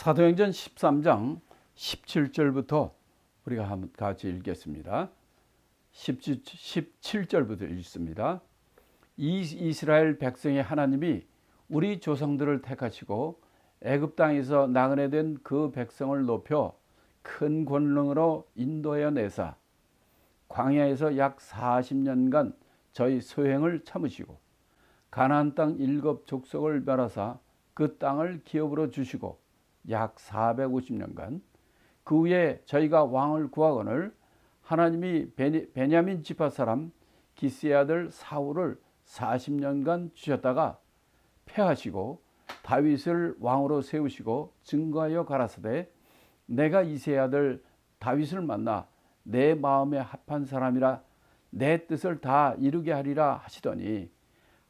사도행전 13장 17절부터 우리가 같이 읽겠습니다. 17절부터 읽습니다. 이 이스라엘 백성의 하나님이 우리 조상들을 택하시고 애굽 땅에서 나그네 된 그 백성을 높여 큰 권능으로 인도하여 내사 광야에서 약 40년간 저희 소행을 참으시고 가나안 땅 일곱 족속을 멸하사 그 땅을 기업으로 주시고 약 450년간 그 후에 저희가 왕을 구하거늘 하나님이 베냐민 지파 사람 기스의 아들 사울을 40년간 주셨다가 패하시고 다윗을 왕으로 세우시고 증거하여 가라사대 내가 이세 아들 다윗을 만나 내 마음에 합한 사람이라 내 뜻을 다 이루게 하리라 하시더니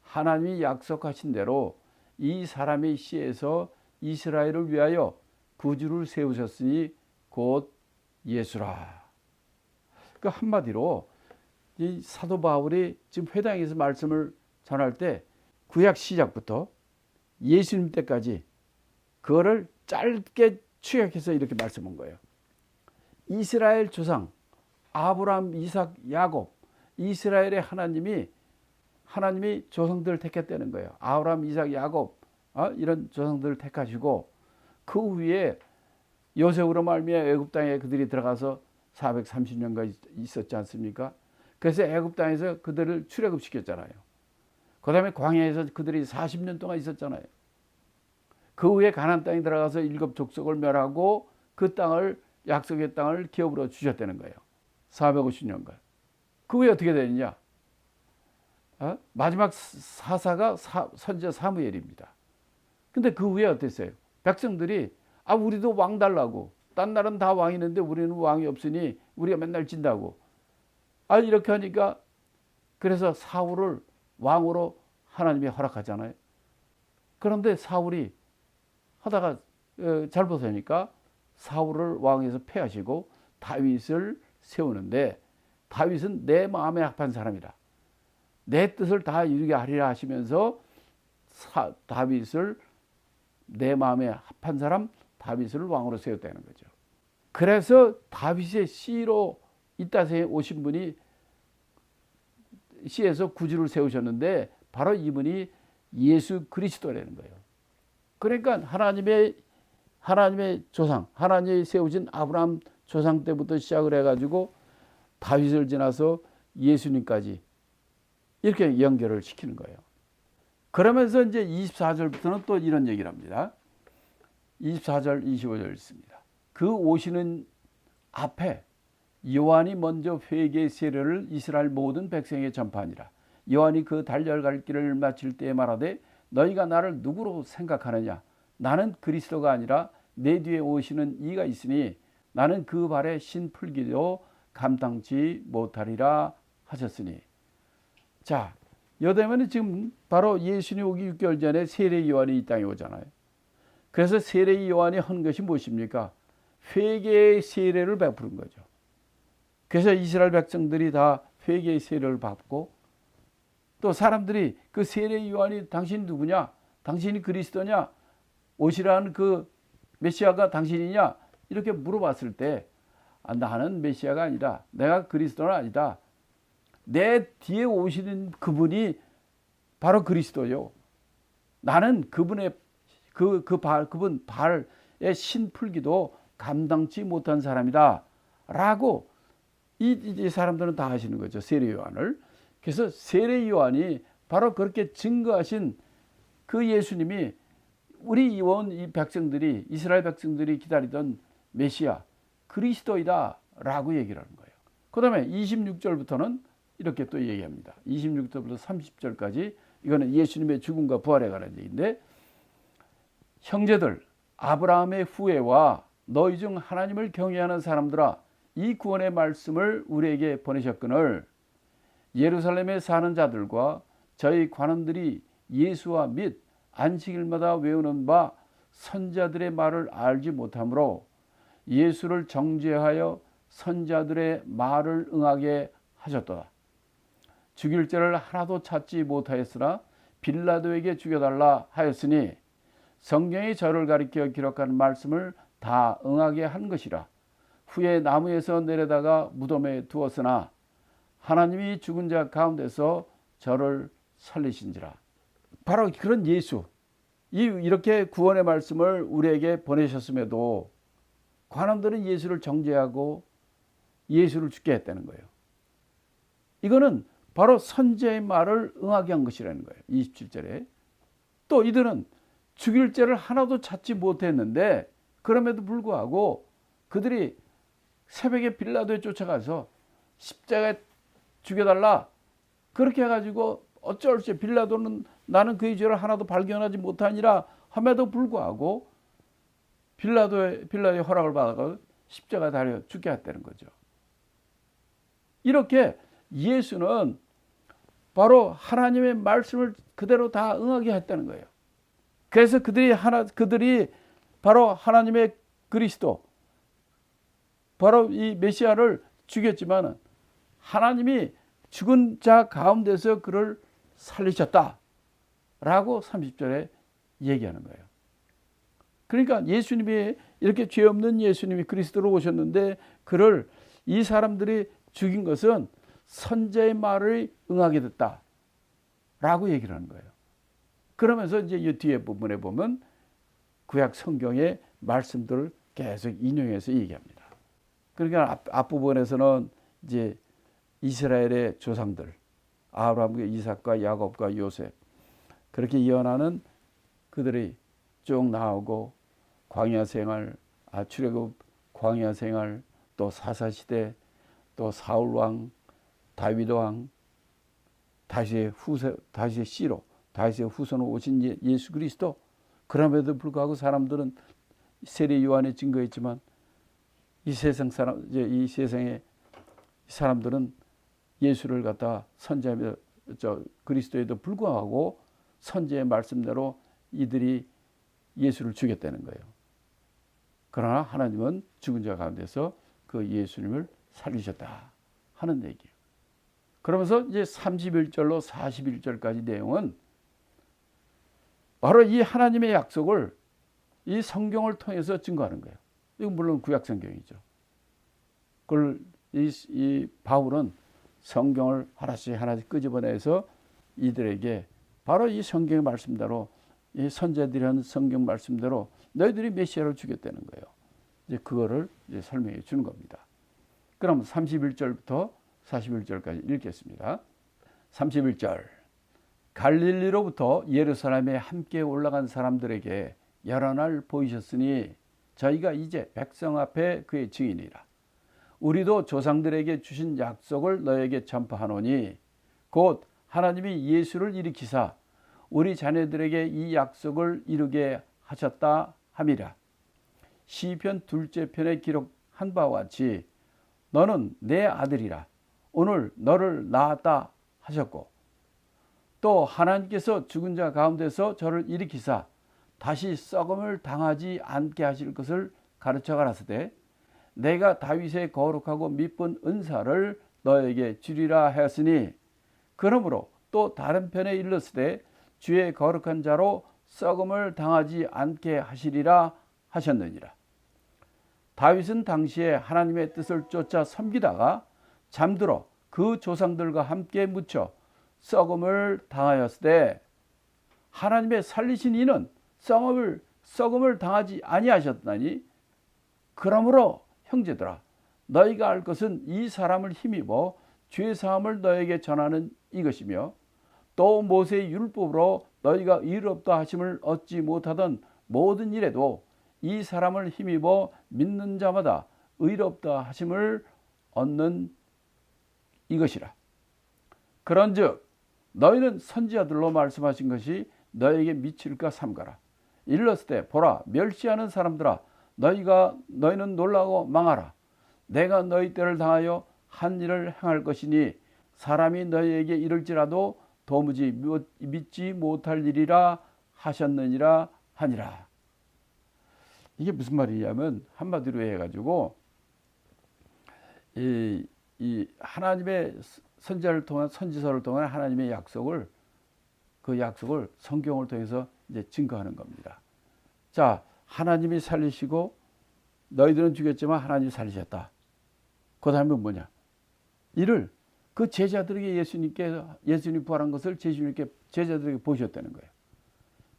하나님이 약속하신 대로 이 사람의 씨에서 이스라엘을 위하여 구주를 세우셨으니 곧 예수라. 그 한마디로 이 사도 바울이 지금 회당에서 말씀을 전할 때 구약 시작부터 예수님 때까지 그거를 짧게 추격해서 이렇게 말씀한 거예요. 이스라엘 조상 아브라함, 이삭, 야곱 이스라엘의 하나님이 하나님이 조상들을 택했다는 거예요. 아브라함, 이삭, 야곱 어? 이런 조상들을 택하시고 그 후에 요셉으로 말미암아 애굽 땅에 그들이 들어가서 430년간 있었지 않습니까? 그래서 애굽 땅에서 그들을 출애굽 시켰잖아요. 그다음에 광야에서 그들이 40년 동안 있었잖아요. 그 후에 가나안 땅에 들어가서 일곱 족속을 멸하고 그 땅을 약속의 땅을 기업으로 주셨다는 거예요. 450년간. 그 후에 어떻게 되느냐? 어? 마지막 사사가 사, 선제 사무엘입니다. 근데 그 후에 어땠어요? 백성들이 아 우리도 왕 달라고 딴 나라는 다 왕이 있는데 우리는 왕이 없으니 우리가 맨날 진다고 아 이렇게 하니까 그래서 사울을 왕으로 하나님이 허락하잖아요. 그런데 사울이 하다가 어, 잘못하니까 사울을 왕에서 패하시고 다윗을 세우는데 다윗은 내 마음에 합한 사람이라 내 뜻을 다 이루게 하리라 하시면서 사, 다윗을 내 마음에 합한 사람 다윗을 왕으로 세웠다는 거죠. 그래서 다윗의 씨로 이따세 오신 분이 씨에서 구주를 세우셨는데 바로 이분이 예수 그리스도라는 거예요. 그러니까 하나님의 하나님의 조상, 하나님이 세우신 아브라함 조상 때부터 시작을 해가지고 다윗을 지나서 예수님까지 이렇게 연결을 시키는 거예요. 그러면서 이제 24절부터는 또 이런 얘기를 합니다. 24절, 25절 있습니다. 그 오시는 앞에 요한이 먼저 회개 세례를 이스라엘 모든 백성에게 전파하니라. 요한이 그 달려갈 길을 마칠 때에 말하되 너희가 나를 누구로 생각하느냐? 나는 그리스도가 아니라 내 뒤에 오시는 이가 있으니 나는 그 발에 신 풀기도 감당치 못하리라 하셨으니. 자, 여대면은 지금 바로 예수님 오기 6개월 전에 세례 요한이 이 땅에 오잖아요. 그래서 세례 요한이 한 것이 무엇입니까? 회개의 세례를 베푸는 거죠. 그래서 이스라엘 백성들이 다 회개의 세례를 받고 또 사람들이 그 세례 요한이 당신 누구냐? 당신이 그리스도냐? 오시라는 그 메시아가 당신이냐? 이렇게 물어봤을 때 아, 나는 메시아가 아니다. 내가 그리스도는 아니다. 내 뒤에 오시는 그분이 바로 그리스도요. 나는 그분의 그, 그 발, 그분 발의 신 풀기도 감당치 못한 사람이다. 라고 이, 이 사람들은 다 하시는 거죠. 세례 요한을. 그래서 세례 요한이 바로 그렇게 증거하신 그 예수님이 우리 이원 이 백성들이 이스라엘 백성들이 기다리던 메시아 그리스도이다 라고 얘기를 하는 거예요. 그 다음에 26절부터는 이렇게 또 얘기합니다. 26절부터 30절까지 이거는 예수님의 죽음과 부활에 관한 얘기인데 형제들 아브라함의 후예와 너희 중 하나님을 경외하는 사람들아 이 구원의 말씀을 우리에게 보내셨거늘 예루살렘에 사는 자들과 저희 관원들이 예수와 및 안식일마다 외우는 바 선자들의 말을 알지 못하므로 예수를 정죄하여 선자들의 말을 응하게 하셨도다. 죽일 죄를 하나도 찾지 못하였으나 빌라도에게 죽여달라 하였으니 성경이 저를 가리켜 기록한 말씀을 다 응하게 한 것이라. 후에 나무에서 내려다가 무덤에 두었으나 하나님이 죽은 자 가운데서 저를 살리신지라. 바로 그런 예수. 이 이렇게 구원의 말씀을 우리에게 보내셨음에도 관원들은 예수를 정죄하고 예수를 죽게 했다는 거예요. 이거는 바로 선제의 말을 응하게 한 것이라는 거예요. 27절에. 또 이들은 죽일 죄를 하나도 찾지 못했는데 그럼에도 불구하고 그들이 새벽에 빌라도에 쫓아가서 십자가에 죽여달라 그렇게 해가지고 어쩔 수 빌라도는 나는 그의 죄를 하나도 발견하지 못하니라 함에도 불구하고 빌라도의 빌라도의 허락을 받아가 십자가 달려 죽게 했다는 거죠. 이렇게 예수는 바로 하나님의 말씀을 그대로 다 응하게 했다는 거예요. 그래서 그들이 하나 그들이 바로 하나님의 그리스도 바로 이 메시아를 죽였지만 하나님이 죽은 자 가운데서 그를 살리셨다 라고 30절에 얘기하는 거예요. 그러니까 예수님이 이렇게 죄 없는 예수님이 그리스도로 오셨는데 그를 이 사람들이 죽인 것은 선자의 말을 응하게 됐다 라고 얘기를 하는 거예요. 그러면서 이제 이 뒤에 부분에 보면 구약 성경의 말씀들을 계속 인용해서 얘기합니다. 그러니까 앞, 앞부분에서는 이제 이스라엘의 조상들 아브라함과 이삭과 야곱과 요셉 그렇게 예언하는 그들이 쭉 나오고 광야 생활, 아 출애굽 광야 생활, 또 사사 시대, 또 사울 왕, 다윗 왕, 다시의 후세, 다시의 씨로, 다시의 후손으로 오신 예, 예수 그리스도. 그럼에도 불구하고 사람들은 세례 요한의 증거했지만 이 세상 사람, 이 세상의 사람들은 예수를 갖다 선제하며 저 그리스도에도 불구하고 선제의 말씀대로 이들이 예수를 죽였다는 거예요. 그러나 하나님은 죽은 자 가운데서 그 예수님을 살리셨다 하는 얘기예요. 그러면서 이제 31절로 41절까지 내용은 바로 이 하나님의 약속을 이 성경을 통해서 증거하는 거예요. 이건 물론 구약 성경이죠. 그걸 이, 이 바울은 성경을 하나씩 하나씩 끄집어내서 이들에게 바로 이 성경의 말씀대로 이 선제들이 한 성경 말씀대로 너희들이 메시아를 죽였다는 거예요. 이제 그거를 이제 설명해 주는 겁니다. 그럼 31절부터 41절까지 읽겠습니다. 31절. 갈릴리로부터 예루살렘에 함께 올라간 사람들에게 날 보이셨으니 저희가 이제 백성 앞에 그의 증인이라. 우리도 조상들에게 주신 약속을 너에게 전파하노니 곧 하나님이 예수를 일으키사 우리 자녀들에게 이 약속을 이루게 하셨다 함이라. 시편 둘째 편에 기록한 바와 같이 너는 내 아들이라 오늘 너를 낳았다 하셨고 또 하나님께서 죽은 자 가운데서 저를 일으키사 다시 썩음을 당하지 않게 하실 것을 가르쳐 가라사대 내가 다윗의 거룩하고 미쁜 은사를 너에게 주리라 하였으니 그러므로 또 다른 편에 일렀으되 주의 거룩한 자로 썩음을 당하지 않게 하시리라 하셨느니라. 다윗은 당시에 하나님의 뜻을 쫓아 섬기다가 잠들어 그 조상들과 함께 묻혀 썩음을 당하였을 때 하나님의 살리신 이는 썩음을 썩음을 당하지 아니하셨나니 그러므로 형제들아 너희가 알 것은 이 사람을 힘입어 죄 사함을 너에게 전하는 이것이며 또 모세의 율법으로 너희가 의롭다 하심을 얻지 못하던 모든 일에도 이 사람을 힘입어 믿는 자마다 의롭다 하심을 얻는 이것이라. 그런즉 너희는 선지자들로 말씀하신 것이 너에게 미칠까 삼가라. 일렀을 때 보라 멸시하는 사람들아 너희가 너희는 놀라고 망하라. 내가 너희 때를 당하여 한 일을 행할 것이니 사람이 너희에게 이를지라도 도무지 믿지 못할 일이라 하셨느니라 하니라. 이게 무슨 말이냐면 한마디로 해가지고 이, 이 하나님의 선지자를 통한 선지서를 통한 하나님의 약속을 그 약속을 성경을 통해서 이제 증거하는 겁니다. 자, 하나님이 살리시고 너희들은 죽였지만 하나님이 살리셨다. 그 다음에 뭐냐? 이를 그 제자들에게 예수님께 예수님 부활한 것을 예수님께 제자들에게 보셨다는 거예요.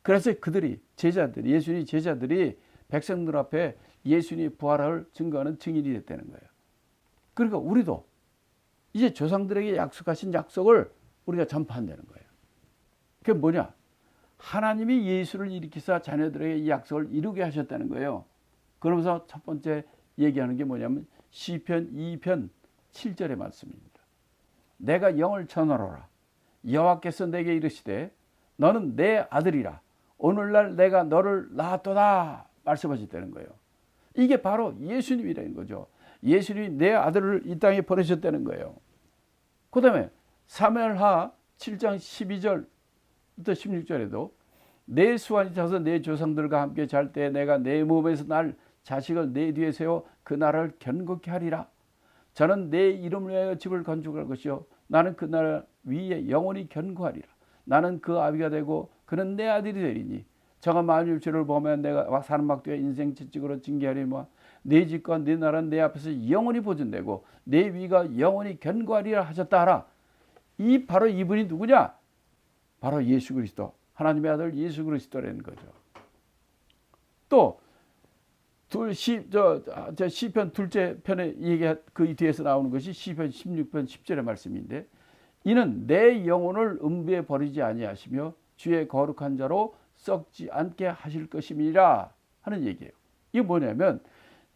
그래서 그들이 제자들이 예수님 제자들이 백성들 앞에 예수님의 부활을 증거하는 증인이 됐다는 거예요. 그러니까 우리도 이제 조상들에게 약속하신 약속을 우리가 전파한다는 거예요. 그게 뭐냐? 하나님이 예수를 일으키사 자녀들에게 이 약속을 이루게 하셨다는 거예요. 그러면서 첫 번째 얘기하는 게 뭐냐면 시편 2편 7절의 말씀입니다. 내가 영을 전하노라 여호와께서 내게 이르시되 너는 내 아들이라 오늘날 내가 너를 낳았도다 말씀하셨다는 거예요. 이게 바로 예수님이라는 거죠. 예수님이 내 아들을 이 땅에 보내셨다는 거예요. 그 다음에 사무엘하 7장 12절부터 16절에도 내 수완이 차서 내 조상들과 함께 잘 때 내가 내 몸에서 날 자식을 내 뒤에 세워 그 나라를 견고케 하리라. 저는 내 이름을 위하여 집을 건축할 것이요 나는 그 나라 위에 영원히 견고하리라. 나는 그 아비가 되고 그는 내 아들이 되리니 저가 만일주를 보면 내가 사람막대에 인생 채찍으로 징계하리마 내 집과 내 나라는 내 앞에서 영원히 보존되고 내 위가 영원히 견고하리라 하셨다 하라. 이 바로 이분이 누구냐? 바로 예수 그리스도 하나님의 아들 예수 그리스도라는 거죠. 또 둘시저 시편 둘째 편에 얘기 그 뒤에서 나오는 것이 시편 16편 10절의 말씀인데 이는 내 영혼을 음부에 버리지 아니하시며 주의 거룩한 자로 썩지 않게 하실 것임이라 하는 얘기예요. 이게 뭐냐면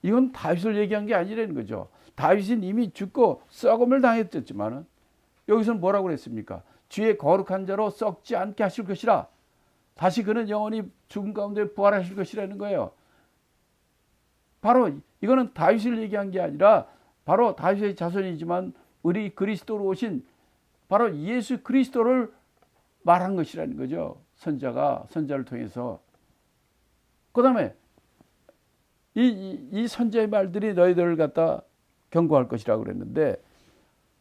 이건 다윗을 얘기한 게 아니라는 거죠. 다윗은 이미 죽고 썩음을 당했었지만은 여기서는 뭐라고 그랬습니까? 주의 거룩한 자로 썩지 않게 하실 것이라. 다시 그는 영원히 죽음 가운데 부활하실 것이라는 거예요. 바로 이거는 다윗을 얘기한 게 아니라 바로 다윗의 자손이지만 우리 그리스도로 오신 바로 예수 그리스도를 말한 것이라는 거죠. 선자가 선자를 통해서. 그 다음에 이, 이, 이 선자의 말들이 너희들을 갖다 경고할 것이라고 그랬는데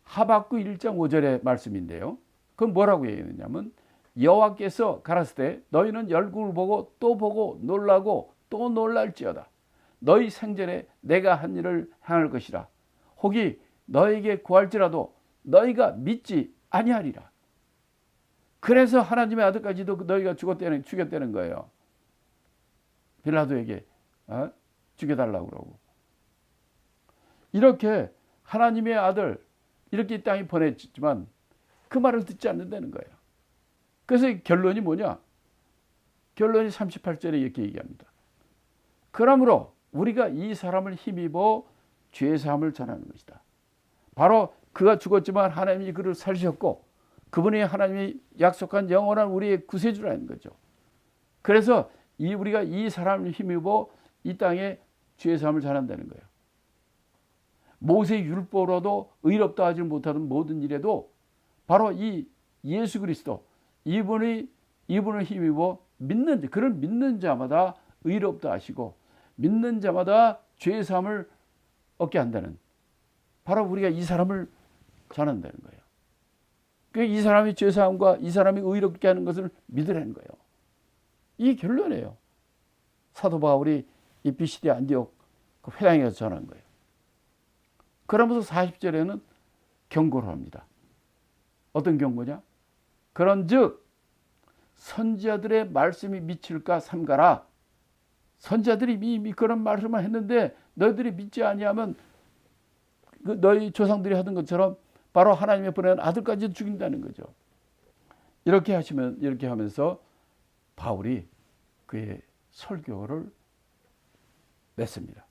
하박구 1장 5절의 말씀인데요. 그건 뭐라고 얘기했냐면 여호와께서 가라스 때 너희는 열국을 보고 또 보고 놀라고 또 놀랄지어다. 너희 생전에 내가 한 일을 행할 것이라. 혹이 너에게 구할지라도 너희가 믿지 아니하리라. 그래서 하나님의 아들까지도 너희가 죽었다는 죽였다는 거예요. 빌라도에게 어? 죽여달라고 그러고 이렇게 하나님의 아들 이렇게 이 땅에 보냈지만 그 말을 듣지 않는다는 거예요. 그래서 결론이 뭐냐? 결론이 38절에 이렇게 얘기합니다. 그러므로 우리가 이 사람을 힘입어 죄 사함을 전하는 것이다. 바로 그가 죽었지만 하나님이 그를 살리셨고 그분이 하나님이 약속한 영원한 우리의 구세주라는 거죠. 그래서 이 우리가 이 사람을 힘입어 이 땅에 죄 사함을 전한다는 거예요. 모세 율법으로도 의롭다 하지 못하던 모든 일에도 바로 이 예수 그리스도 이분이 이분을 힘입어 믿는 그를 믿는 자마다 의롭다 하시고 믿는 자마다 죄 사함을 얻게 한다는 바로 우리가 이 사람을 전한다는 거예요. 그이 사람이 죄 사함과 이 사람이 의롭게 하는 것을 믿으라는 거예요. 이 결론이에요. 사도 바울이 이 비시디 안디옥 그 회당에 서 전한 거예요. 그러면서 40절에는 경고를 합니다. 어떤 경고냐? 그런 즉 선지자들의 말씀이 미칠까 삼가라. 선지자들이 이미 그런 말씀을 했는데 너희들이 믿지 아니하면 그 너희 조상들이 하던 것처럼 바로 하나님의 보낸 아들까지 죽인다는 거죠. 이렇게 하시면 이렇게 하면서 바울이 그의 설교를 맺습니다.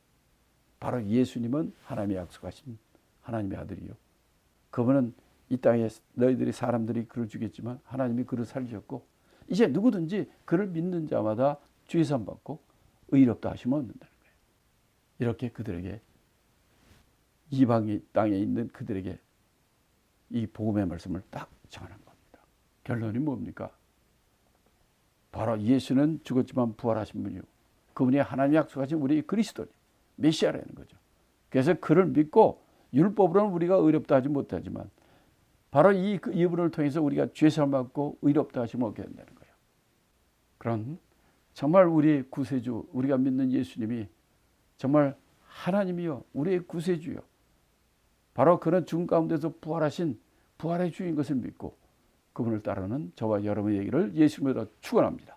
바로 예수님은 하나님의 약속하신 하나님의 아들이요. 그분은 이 땅에 너희들이 사람들이 그를 죽였지만 하나님이 그를 살리셨고 이제 누구든지 그를 믿는 자마다 주의선 받고 의롭다 하시면 얻는다는 거예요. 이렇게 그들에게 이방 땅에 있는 그들에게 이 복음의 말씀을 딱 전하는 겁니다. 결론이 뭡니까? 바로 예수는 죽었지만 부활하신 분이요. 그분이 하나님 약속하신 우리 그리스도님, 메시아라는 거죠. 그래서 그를 믿고 율법으로는 우리가 의롭다 하지 못하지만 바로 이 그 이분을 통해서 우리가 죄사함 받고 의롭다 하심을 얻게 된다는 거예요. 그런 정말 우리의 구세주, 우리가 믿는 예수님이 정말 하나님이요, 우리의 구세주요. 바로 그런 중 가운데서 부활하신 부활의 주인 것을 믿고 그분을 따르는 저와 여러분의 얘기를 예수님으로 축원합니다.